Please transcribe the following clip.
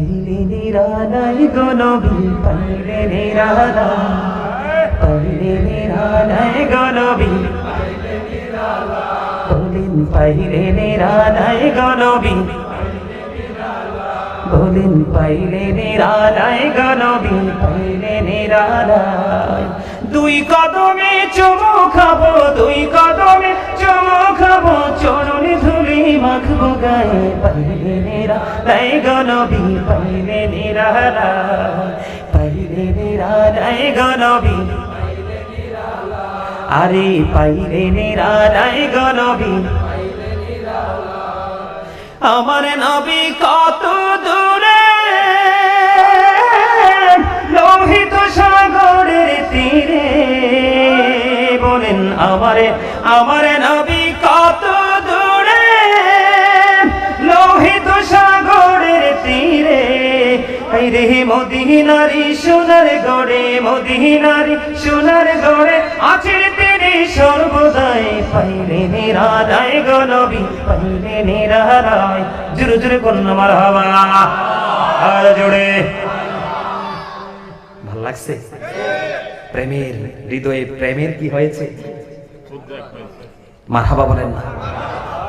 পাইলে নিরালাই গো নবী, পাইলে নিরালাই। পাইলে নিরালাই গো নবী গো নবী। গো নবী দুই কদমে চুমু খাব, দুই কদমে মাখবো গায়ে আরে পাইলে নিরালাই গো আমার নবী কত দূরে, লোহিত সাগরের তীরে। বলেন, আমারে, আমার নবী রে মদিনারি সোনার গড়ে, মদিনারি সোনার গড়ে আছের তীরে সর্বদাই। পাইলে নিরালায় গনবি পাইলে নিরালায় জুরু জুরু কন্যা মার হাওয়া? আর জোড়ে। ভালো লাগছে? প্রেমের, হৃদয়ে প্রেমের কি হয়েছে? মার হাবা বলেন না।